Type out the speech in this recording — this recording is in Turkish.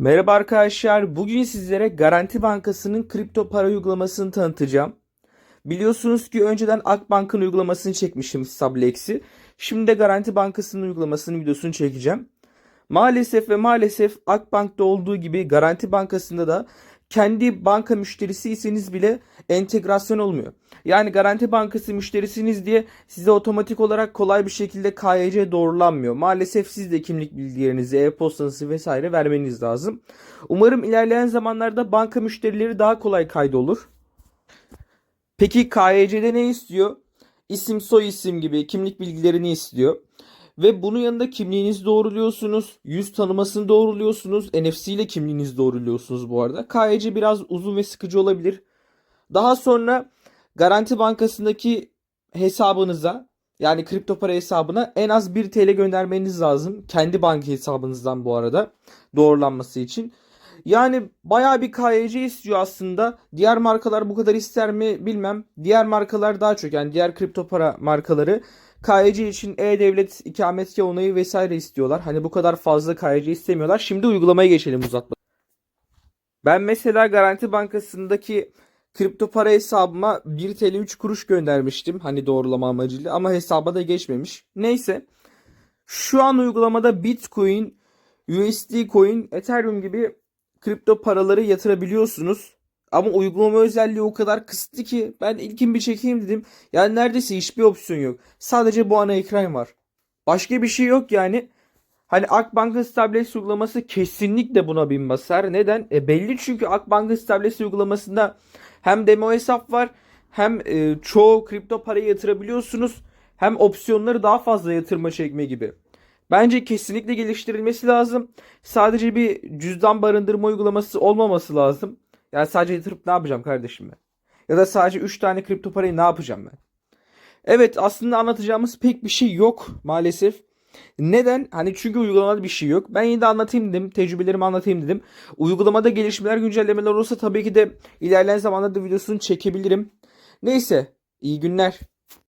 Merhaba arkadaşlar. Bugün sizlere Garanti Bankası'nın kripto para uygulamasını tanıtacağım. Biliyorsunuz ki önceden Akbank'ın uygulamasını çekmiştim Sublex'i. Şimdi de Garanti Bankası'nın uygulamasının videosunu çekeceğim. Maalesef ve maalesef Akbank'ta olduğu gibi Garanti Bankası'nda da kendi banka müşterisiyseniz bile entegrasyon olmuyor. Yani Garanti Bankası müşterisiniz diye size otomatik olarak kolay bir şekilde KYC doğrulanmıyor. Maalesef siz de kimlik bilgilerinizi, e-postanızı vesaire vermeniz lazım. Umarım ilerleyen zamanlarda banka müşterileri daha kolay kaydolur. Peki KYC'de ne istiyor? İsim, soy isim gibi kimlik bilgilerini istiyor. Ve bunun yanında kimliğinizi doğruluyorsunuz. Yüz tanımasını doğruluyorsunuz. NFC ile kimliğinizi doğruluyorsunuz bu arada. KYC biraz uzun ve sıkıcı olabilir. Daha sonra Garanti Bankası'ndaki hesabınıza yani kripto para hesabına en az 1 TL göndermeniz lazım. Kendi banka hesabınızdan bu arada doğrulanması için. Yani bayağı bir KYC istiyor aslında. Diğer markalar bu kadar ister mi bilmem. Diğer markalar daha çok yani diğer kripto para markaları KYC için e-devlet ikametgah onayı vesaire istiyorlar. Hani bu kadar fazla KYC istemiyorlar. Şimdi uygulamaya geçelim uzatma. Ben mesela Garanti Bankası'ndaki kripto para hesabıma 1 TL 3 kuruş göndermiştim. Hani doğrulama amacıyla ama hesaba da geçmemiş. Neyse. Şu an uygulamada Bitcoin, USD Coin, Ethereum gibi kripto paraları yatırabiliyorsunuz. Ama uygulama özelliği o kadar kısıtlı ki ben ilkin bir çekeyim dedim. Yani neredeyse hiçbir opsiyon yok. Sadece bu ana ekran var. Başka bir şey yok yani. Hani Akbank'ın Stables uygulaması kesinlikle buna bin basar. Neden? E belli çünkü Akbank'ın Stables uygulamasında hem demo hesap var hem e, çoğu kripto parayı yatırabiliyorsunuz. Hem opsiyonları daha fazla yatırma çekme gibi. Bence kesinlikle geliştirilmesi lazım. Sadece bir cüzdan barındırma uygulaması olmaması lazım. Yani sadece yatırıp ne yapacağım kardeşim ben? Ya da sadece 3 tane kripto parayı ne yapacağım ben? Evet aslında anlatacağımız pek bir şey yok maalesef. Neden? Hani çünkü uygulamada bir şey yok. Ben yine de anlatayım dedim. Tecrübelerimi anlatayım dedim. Uygulamada gelişmeler, güncellemeler olursa tabii ki de ilerleyen zamanlarda videosunu çekebilirim. Neyse, iyi günler.